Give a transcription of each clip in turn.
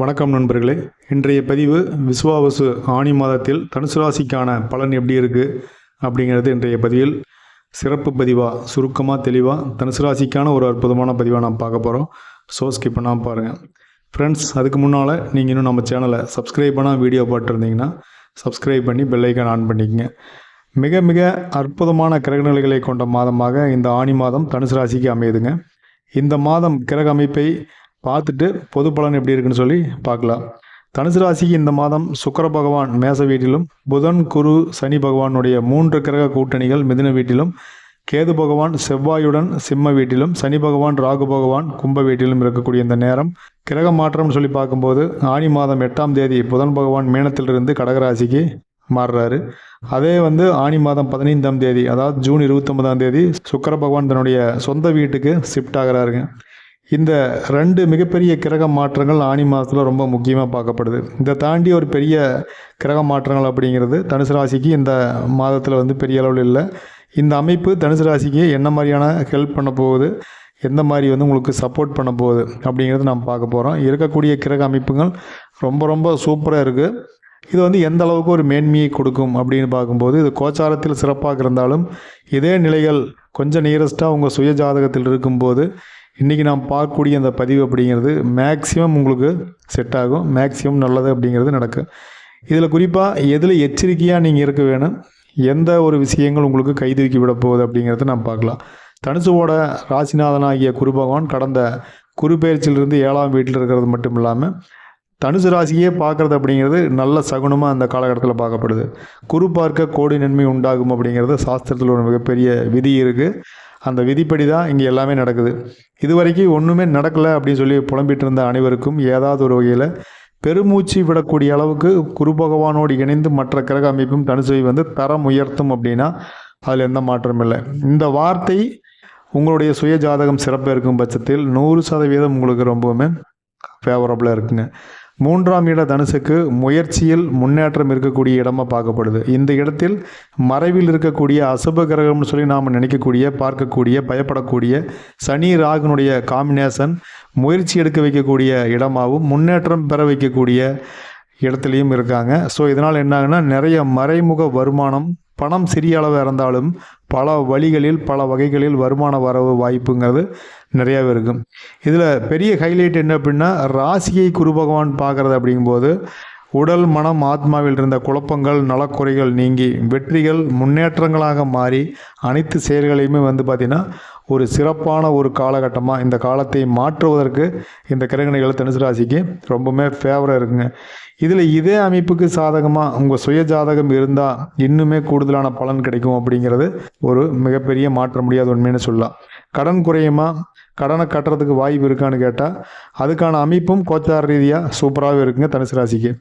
வணக்கம் நண்பர்களே. இன்றைய பதிவு விஸ்வாவசு ஆணி மாதத்தில் தனுசு ராசிக்கான பலன் எப்படி இருக்குது அப்படிங்கிறது இன்றைய பதிவில் சிறப்பு பதிவாக சுருக்கமாக தெளிவாக தனுசு ராசிக்கான ஒரு அற்புதமான பதிவாக நான் பார்க்க போகிறோம் ஸோ ஸ்கிப் பண்ணால் பாருங்கள் ஃப்ரெண்ட்ஸ் அதுக்கு முன்னால் நீங்கள் இன்னும் நம்ம சேனலை சப்ஸ்கிரைப் பண்ணால் வீடியோ பார்த்துருந்தீங்கன்னா சப்ஸ்கிரைப் பண்ணி பெல்லைக்கான் ஆன் பண்ணிக்கங்க. மிக மிக அற்புதமான கிரகநிலைகளை கொண்ட மாதமாக இந்த ஆணி மாதம் தனுசு ராசிக்கு அமையுதுங்க. இந்த மாதம் கிரக அமைப்பை பார்த்துட்டு பொது பலன் எப்படி இருக்குன்னு சொல்லி பார்க்கலாம். தனுசு ராசிக்கு இந்த மாதம் சுக்கர பகவான் மேச வீட்டிலும் புதன் குரு சனி பகவானுடைய மூன்று கிரக கூட்டணிகள் மிதுன வீட்டிலும் கேது பகவான் செவ்வாயுடன் சிம்ம வீட்டிலும் சனி பகவான் ராகு பகவான் கும்ப வீட்டிலும் இருக்கக்கூடிய இந்த நேரம் கிரக மாற்றம்னு சொல்லி பார்க்கும்போது ஆணி மாதம் எட்டாம் தேதி புதன் பகவான் மீனத்திலிருந்து கடகராசிக்கு மாறுறாரு. அதே வந்து ஆணி மாதம் பதினைந்தாம் தேதி அதாவது ஜூன் இருபத்தொன்பதாம் தேதி சுக்கர பகவான் தன்னுடைய சொந்த வீட்டுக்கு ஷிஃப்ட் ஆகிறாருங்க. இந்த ரெண்டு மிகப்பெரிய கிரக மாற்றங்கள் ஆணி மாதத்தில் ரொம்ப முக்கியமாக பார்க்கப்படுது. இதை தாண்டி ஒரு பெரிய கிரக மாற்றங்கள் அப்படிங்கிறது தனுசு ராசிக்கு இந்த மாதத்தில் வந்து பெரிய அளவில் இல்லை. இந்த அமைப்பு தனுசு ராசிக்கு என்ன மாதிரியான ஹெல்ப் பண்ண போகுது எந்த மாதிரி வந்து உங்களுக்கு சப்போர்ட் பண்ண போகுது அப்படிங்கிறது நாம் பார்க்க போகிறோம் இருக்கக்கூடிய கிரக அமைப்புகள் ரொம்ப ரொம்ப சூப்பராக இருக்குது இது வந்து எந்த அளவுக்கு ஒரு மேன்மையை கொடுக்கும் அப்படின்னு பார்க்கும்போது இது கோச்சாரத்தில் சிறப்பாக இருந்தாலும் இதே நிலைகள் கொஞ்சம் நியரஸ்ட்டாக உங்கள் சுய ஜாதகத்தில் இருக்கும்போது இன்றைக்கி நாம் பார்க்கக்கூடிய அந்த பதிவு அப்படிங்கிறது மேக்ஸிமம் உங்களுக்கு செட் ஆகும். மேக்ஸிமம் நல்லது அப்படிங்கிறது நடக்கும் இதில் குறிப்பாக எதில் எச்சரிக்கையாக நீங்கள் இருக்க வேணும்? எந்த ஒரு விஷயங்கள் உங்களுக்கு கை தூக்கி விட போகுது அப்படிங்கிறத நாம் பார்க்கலாம். தனுசுவோட ராசிநாதனாகிய குரு பகவான் கடந்த குரு பயிற்சியிலிருந்து ஏழாம் வீட்டில் இருக்கிறது மட்டும் இல்லாமல் தனுசு ராசியே பார்க்குறது அப்படிங்கிறது நல்ல சகுனமாக அந்த காலகட்டத்தில் பார்க்கப்படுது. குரு பார்க்க கோடி நன்மை உண்டாகும் அப்படிங்கிறது சாஸ்திரத்தில் ஒரு மிகப்பெரிய விதி இருக்குது அந்த விதிப்படி தான் இங்கே எல்லாமே நடக்குது. இது வரைக்கும் ஒன்றுமே நடக்கலை அப்படின்னு சொல்லி புலம்பிட்டு இருந்த அனைவருக்கும் ஏதாவது ஒரு வகையில் பெருமூச்சு விடக்கூடிய அளவுக்கு குரு பகவானோடு இணைந்து மற்ற கிரக அமைப்பும் தனுசுவை வந்து தரம் உயர்த்தும் அப்படின்னா அதில் எந்த மாற்றமும் இல்லை. இந்த வார்த்தை உங்களுடைய சுய ஜாதகம் சிறப்பாக இருக்கும் பட்சத்தில் நூறு சதவீதம் உங்களுக்கு ரொம்பவுமே ஃபேவரபுளாக இருக்குங்க. மூன்றாம் இட தனுசுக்கு முயற்சியில் முன்னேற்றம் இருக்கக்கூடிய இடமாக பார்க்கப்படுது. இந்த இடத்தில் மறைவில் இருக்கக்கூடிய அசுப கிரகம்னு சொல்லி நாம் நினைக்கக்கூடிய பார்க்கக்கூடிய பயப்படக்கூடிய சனி ராகுனுடைய காம்பினேஷன் முயற்சி எடுக்க வைக்கக்கூடிய இடமாகவும் முன்னேற்றம் பெற வைக்கக்கூடிய இடத்துலையும் இருக்காங்க. ஸோ இதனால் என்னாகுன்னா நிறைய மறைமுக வருமானம் பணம் சிறிய அளவு இருந்தாலும் பல வழிகளில் பல வகைகளில் வருமான வரவு வாய்ப்புங்கிறது நிறையாவே இருக்கும் இதில் பெரிய ஹைலைட் என்ன அப்படின்னா ராசியை குரு பகவான் பார்க்குறது அப்படிங்கும்போது உடல் மனம் ஆத்மாவில் இருந்த குழப்பங்கள் நலக்குறைகள் நீங்கி வெற்றிகள் முன்னேற்றங்களாக மாறி அனைத்து செயல்களையுமே வந்து பார்த்திங்கன்னா ஒரு சிறப்பான ஒரு காலகட்டமாக இந்த காலத்தை மாற்றுவதற்கு இந்த கிரகணிகள் தனுசு ராசிக்கு ரொம்பவுமே ஃபேவராக இருக்குங்க. இதில் இதே அமைப்புக்கு சாதகமாக உங்கள் சுய ஜாதகம் இருந்தால் இன்னுமே கூடுதலான பலன் கிடைக்கும் அப்படிங்கிறது ஒரு மிகப்பெரிய மாற்ற முடியாத உண்மைன்னு சொல்லலாம். கடன் குறையுமா? கடனை கட்டுறதுக்கு வாய்ப்பு இருக்கான்னு கேட்டால் அதுக்கான அமைப்பும் கோச்சார ரீதியாக சூப்பராகவே இருக்குங்க தனுசு ராசிக்கு.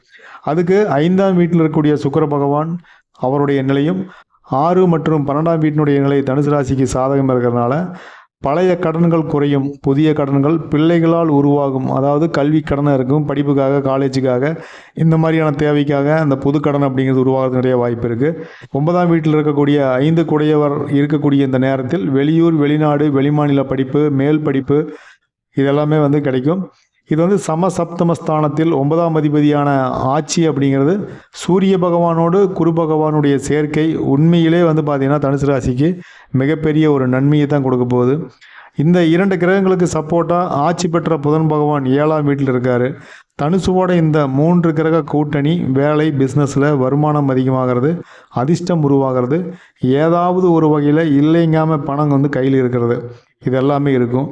அதுக்கு ஐந்தாம் வீட்டில் இருக்கக்கூடிய சுக்கர பகவான் அவருடைய நிலையும் ஆறு மற்றும் பன்னெண்டாம் வீட்டினுடைய நிலை தனுசு ராசிக்கு சாதகம் இருக்கிறதுனால பழைய கடன்கள் குறையும் புதிய கடன்கள் பிள்ளைகளால் உருவாகும். அதாவது கல்வி கடனாக இருக்கும் படிப்புக்காக காலேஜுக்காக இந்த மாதிரியான தேவைக்காக அந்த புது கடன் அப்படிங்கிறது உருவாகிறது நிறைய வாய்ப்பு இருக்குது ஒன்பதாம் வீட்டில் இருக்கக்கூடிய ஐந்து குடையவர் இருக்கக்கூடிய இந்த நேரத்தில் வெளியூர் வெளிநாடு வெளிமாநில படிப்பு மேல் படிப்பு இதெல்லாமே வந்து கிடைக்கும். இது வந்து சமசப்தமஸ்தானத்தில் ஒன்பதாம் அதிபதியான ஆட்சி அப்படிங்கிறது சூரிய பகவானோடு குரு பகவானுடைய சேர்க்கை உண்மையிலே வந்து பார்த்திங்கன்னா தனுசு ராசிக்கு மிகப்பெரிய ஒரு நன்மையை தான் கொடுக்க போகுது. இந்த இரண்டு கிரகங்களுக்கு சப்போர்ட்டாக ஆட்சி பெற்ற புதன் பகவான் ஏழாம் வீட்டில் இருக்கார். தனுசுவோட இந்த மூன்று கிரக கூட்டணி வேலை பிஸ்னஸில் வருமானம் அதிகமாகிறது அதிர்ஷ்டம் உருவாகிறது ஏதாவது ஒரு வகையில் இல்லைங்காமல் பணம் வந்து கையில் இருக்கிறது. இது எல்லாமே இருக்கும்.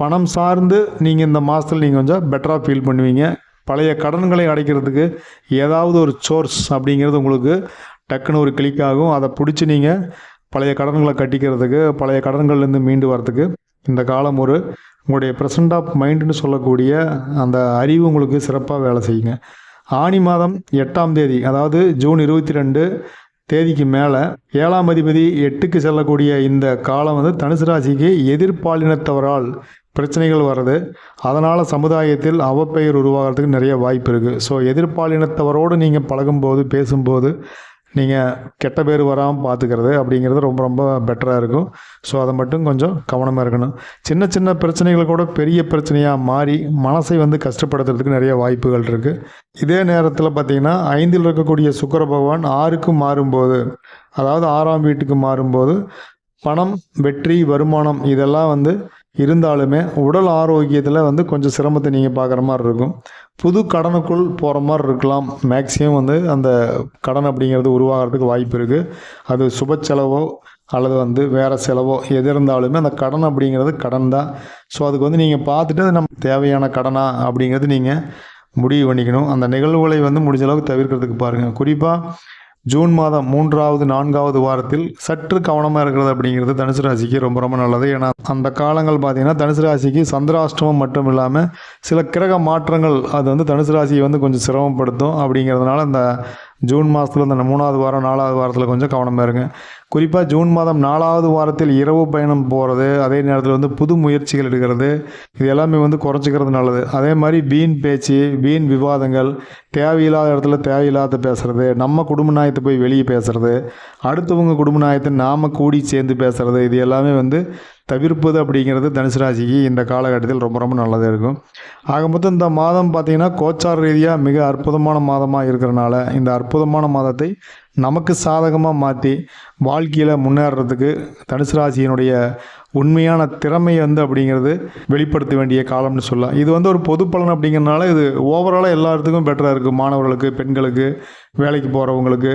பணம் சார்ந்து நீங்கள் இந்த மாதத்தில் நீங்கள் கொஞ்சம் பெட்டராக ஃபீல் பண்ணுவீங்க. பழைய கடன்களை அடைக்கிறதுக்கு ஏதாவது ஒரு சோர்ஸ் அப்படிங்கிறது உங்களுக்கு டக்குன்னு ஒரு கிளிக் ஆகும். அதை பிடிச்சி நீங்கள் பழைய கடன்களை கட்டிக்கிறதுக்கு பழைய கடன்கள்லேருந்து மீண்டு வரதுக்கு இந்த காலம் ஒரு உங்களுடைய ப்ரெசன்ட் ஆஃப் மைண்டுன்னு சொல்லக்கூடிய அந்த அறிவு உங்களுக்கு சிறப்பாக வேலை செய்யுங்க. ஆணி மாதம் எட்டாம் தேதி அதாவது ஜூன் இருபத்தி ரெண்டு தேதிக்கு மேலே ஏழாம் அதிபதி எட்டுக்கு செல்லக்கூடிய இந்த காலம் வந்து தனுசு ராசிக்கு எதிர்பாலினத்தவரால் பிரச்சனைகள் வருது அதனால் சமுதாயத்தில் அவப்பெயர் உருவாகிறதுக்கு நிறைய வாய்ப்பு இருக்குது ஸோ எதிர்பாலினத்தவரோடு நீங்கள் பழகும்போது பேசும்போது நீங்கள் கெட்ட பேர் வராமல் பார்த்துக்கிறது அப்படிங்கிறது ரொம்ப ரொம்ப பெட்டராக இருக்கும். ஸோ அதை மட்டும் கொஞ்சம் கவனமாக இருக்கணும். சின்ன சின்ன பிரச்சனைகள் கூட பெரிய பிரச்சனையாக மாறி மனசை வந்து கஷ்டப்படுத்துறதுக்கு நிறைய வாய்ப்புகள் இருக்குது இதே நேரத்தில் பார்த்திங்கன்னா ஐந்தில் இருக்கக்கூடிய சுக்கர பகவான் ஆறுக்கு மாறும்போது அதாவது ஆறாம் வீட்டுக்கு மாறும்போது பணம் வெற்றி வருமானம் இதெல்லாம் வந்து இருந்தாலுமே உடல் ஆரோக்கியத்தில் வந்து கொஞ்சம் சிரமத்தை நீங்கள் பார்க்குற மாதிரி இருக்கும். புது கடனுக்குள் போகிற மாதிரி இருக்கலாம். மேக்ஸிமம் வந்து அந்த கடன் அப்படிங்கிறது உருவாகிறதுக்கு வாய்ப்பு இருக்குது அது சுப செலவோ அல்லது வந்து வேறு செலவோ எது இருந்தாலுமே அந்த கடன் அப்படிங்கிறது கடன் தான். ஸோ அதுக்கு வந்து நீங்கள் பார்த்துட்டு அது நம்ம தேவையான கடனா அப்படிங்கிறது நீங்கள் முடிவு பண்ணிக்கணும். அந்த நிகழ்வுகளை வந்து முடிஞ்ச அளவுக்கு தவிர்க்கிறதுக்கு பாருங்கள் குறிப்பாக ஜூன் மாதம் மூன்றாவது நான்காவது வாரத்தில் சற்று கவனமாக இருக்கிறது அப்படிங்கிறது தனுசு ராசிக்கு ரொம்ப ரொம்ப நல்லது. ஏன்னா அந்த காலங்கள் பார்த்தீங்கன்னா தனுசு ராசிக்கு சந்திராஷ்டமம் மட்டும் இல்லாமல் சில கிரக மாற்றங்கள் அது வந்து தனுசு ராசியை வந்து கொஞ்சம் சிரமப்படுத்தும் அப்படிங்கிறதுனால அந்த ஜூன் மாதத்தில் இந்த மூணாவது வாரம் நாலாவது வாரத்தில் கொஞ்சம் கவனமாக இருங்க. குறிப்பாக ஜூன் மாதம் நாலாவது வாரத்தில் இரவு பயணம் போகிறது அதே நேரத்தில் வந்து புது முயற்சிகள் எடுக்கிறது இது எல்லாமே வந்து குறைச்சிக்கிறது நல்லது. அதே மாதிரி வீண் பேச்சு வீண் விவாதங்கள் தேவையில்லாத இடத்துல தேவையில்லாத பேசுகிறது நம்ம குடும்ப நாயத்தை போய் வெளியே பேசுகிறது அடுத்தவங்க குடும்ப நாயத்தை நாம் கூடி சேர்ந்து பேசுகிறது இது எல்லாமே வந்து தவிர்ப்பது அப்படிங்கிறது தனுசு ராசிக்கு இந்த காலகட்டத்தில் ரொம்ப ரொம்ப நல்லதாக இருக்கும். ஆக மொத்தம் இந்த மாதம் பார்த்திங்கன்னா கோச்சார் ரீதியாக மிக அற்புதமான மாதமாக இருக்கிறனால இந்த அற்புதமான மாதத்தை நமக்கு சாதகமாக மாற்றி வாழ்க்கையில் முன்னேறதுக்கு தனுசு ராசியினுடைய உண்மையான திறமை வந்து அப்படிங்கிறது வெளிப்படுத்த வேண்டிய காலம்னு சொல்லலாம். இது வந்து ஒரு பொது பலன் அப்படிங்கிறனால இது ஓவராலாக எல்லாத்துக்கும் பெட்டராக இருக்குது மாணவர்களுக்கு பெண்களுக்கு வேலைக்கு போகிறவங்களுக்கு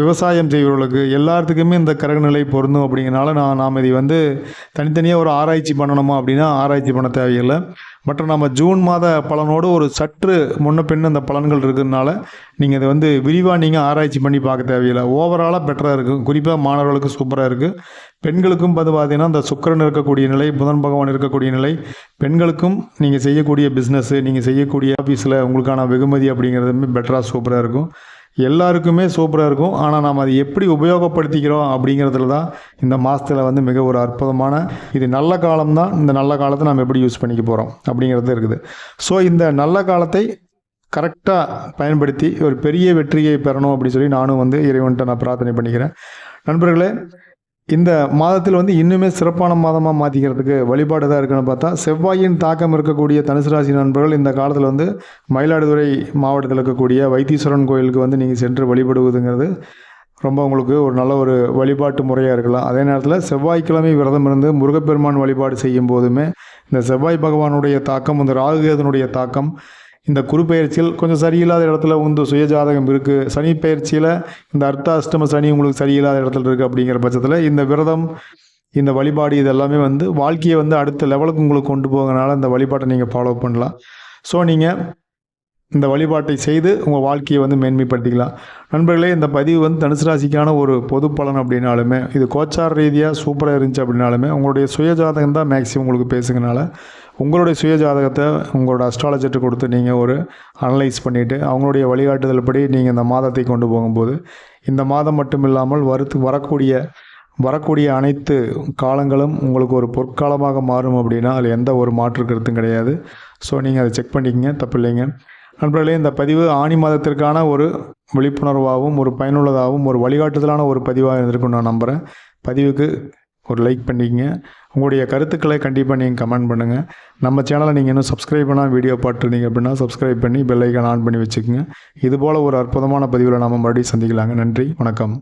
விவசாயம் செய்கிறவர்களுக்கு எல்லாத்துக்குமே இந்த கரகநிலை பொருந்தும் அப்படிங்கிறனால நான் நாம் இதை வந்து தனித்தனியாக ஒரு ஆராய்ச்சி பண்ணணுமா அப்படின்னா ஆராய்ச்சி பண்ண தேவையில்லை. மற்றும் நம்ம ஜூன் மாத பலனோடு ஒரு சற்று முன்ன பின் அந்த பலன்கள் இருக்கிறதுனால நீங்கள் இதை வந்து விரிவாக நீங்கள் ஆராய்ச்சி பண்ணி பார்க்க தேவையில்லை. ஓவராலாக பெட்டராக இருக்கும் குறிப்பாக மாணவர்களுக்கு சூப்பராக இருக்குது பெண்களுக்கும் வந்து பார்த்தீங்கன்னா அந்த சுக்கரன் இருக்கக்கூடிய நிலை புதன் பகவான் இருக்கக்கூடிய நிலை பெண்களுக்கும் நீங்கள் செய்யக்கூடிய பிஸ்னஸ்ஸு நீங்கள் செய்யக்கூடிய ஆஃபீஸில் உங்களுக்கான வெகுமதி அப்படிங்கிறதுமே பெட்டராக சூப்பராக இருக்கும். எல்லாருக்குமே சூப்பராக இருக்கும். ஆனால் நாம் அதை எப்படி உபயோகப்படுத்திக்கிறோம் அப்படிங்கிறதுல தான் இந்த மாதத்தில் வந்து மிக ஒரு அற்புதமான இது நல்ல காலம் தான். இந்த நல்ல காலத்தை நம்ம எப்படி யூஸ் பண்ணிக்க போகிறோம் அப்படிங்கிறது இருக்குது. ஸோ இந்த நல்ல காலத்தை கரெக்டாக பயன்படுத்தி ஒரு பெரிய வெற்றியை பெறணும் அப்படின்னு சொல்லி நானும் வந்து இறைவன்கிட்ட நான் பிரார்த்தனை பண்ணிக்கிறேன். நண்பர்களே இந்த மாதத்தில் வந்து இன்னுமே சிறப்பான மாதமாக மாற்றிக்கிறதுக்கு வழிபாடு தான் இருக்குன்னு பார்த்தா செவ்வாயின் தாக்கம் இருக்கக்கூடிய தனுசு ராசி நண்பர்கள் இந்த காலத்தில் வந்து மயிலாடுதுறை மாவட்டத்தில் இருக்கக்கூடிய வைத்தீஸ்வரன் கோயிலுக்கு வந்து நீங்கள் சென்று வழிபடுவதுங்கிறது ரொம்ப உங்களுக்கு ஒரு நல்ல ஒரு வழிபாட்டு முறையாக இருக்கலாம். அதே நேரத்தில் செவ்வாய்க்கிழமை விரதம் இருந்து முருகப்பெருமான் வழிபாடு செய்யும் போதுமே இந்த செவ்வாய் பகவானுடைய தாக்கம் இந்த ராகுகேதனுடைய தாக்கம் இந்த குரு பயிற்சியில் கொஞ்சம் சரியில்லாத இடத்துல உந்து சுயஜாதகம் இருக்குது சனி பயிற்சியில் இந்த அர்த்தாஷ்டம சனி உங்களுக்கு சரியில்லாத இடத்துல இருக்குது அப்படிங்கிற பட்சத்தில் இந்த விரதம் இந்த வழிபாடு இது எல்லாமே வந்து வாழ்க்கையை வந்து அடுத்த லெவலுக்கு உங்களுக்கு கொண்டு போகிறனால இந்த வழிபாட்டை நீங்கள் ஃபாலோ பண்ணலாம். ஸோ நீங்கள் இந்த வழிபாட்டை செய்து உங்கள் வாழ்க்கையை வந்து மேன்மைப்படுத்திக்கலாம். நண்பர்களே இந்த பதிவு வந்து தனுசு ராசிக்கான ஒரு பொது பலன் அப்படின்னாலுமே இது கோச்சார் ரீதியாக சூப்பராக இருந்துச்சு அப்படின்னாலுமே உங்களுடைய சுயஜாதகம் தான் மேக்ஸிமம் உங்களுக்கு பேசுங்கனால உங்களுடைய சுயஜாதகத்தை உங்களோட அஸ்ட்ராலஜர்ட்டு கொடுத்து நீங்கள் ஒரு அனலைஸ் பண்ணிவிட்டு அவங்களுடைய வழிகாட்டுதல் படி நீங்கள் இந்த மாதத்தை கொண்டு போகும்போது இந்த மாதம் மட்டும் இல்லாமல் வருத்து வரக்கூடிய வரக்கூடிய அனைத்து காலங்களும் உங்களுக்கு ஒரு பொற்காலமாக மாறும் அப்படின்னா அதில் எந்த ஒரு மாற்று கருத்தும் கிடையாது. ஸோ நீங்கள் அதை செக் பண்ணிக்கங்க தப்பு இல்லைங்க. நண்பர்களே இந்த பதிவு ஆணி மாதத்திற்கான ஒரு விழிப்புணர்வாகவும் ஒரு பயனுள்ளதாகவும் ஒரு வழிகாட்டுதலான ஒரு பதிவாக இருந்திருக்கும் நான் நம்புகிறேன் பதிவுக்கு ஒரு லைக் பண்ணிக்கங்க. உங்களுடைய கருத்துக்களை கண்டிப்பாக நீங்கள் கமெண்ட் பண்ணுங்கள் நம்ம சேனலை நீங்கள் இன்னும் சப்ஸ்கிரைப் பண்ணால் வீடியோ பார்த்துருந்தீங்க அப்படின்னா சப்ஸ்கிரைப் பண்ணி பெல்லைக்கான் ஆன் பண்ணி வச்சுக்கோங்க. இதுபோல் ஒரு அற்புதமான பதிவில் நாம் மறுபடியும் சந்திக்கலாங்க. நன்றி வணக்கம்.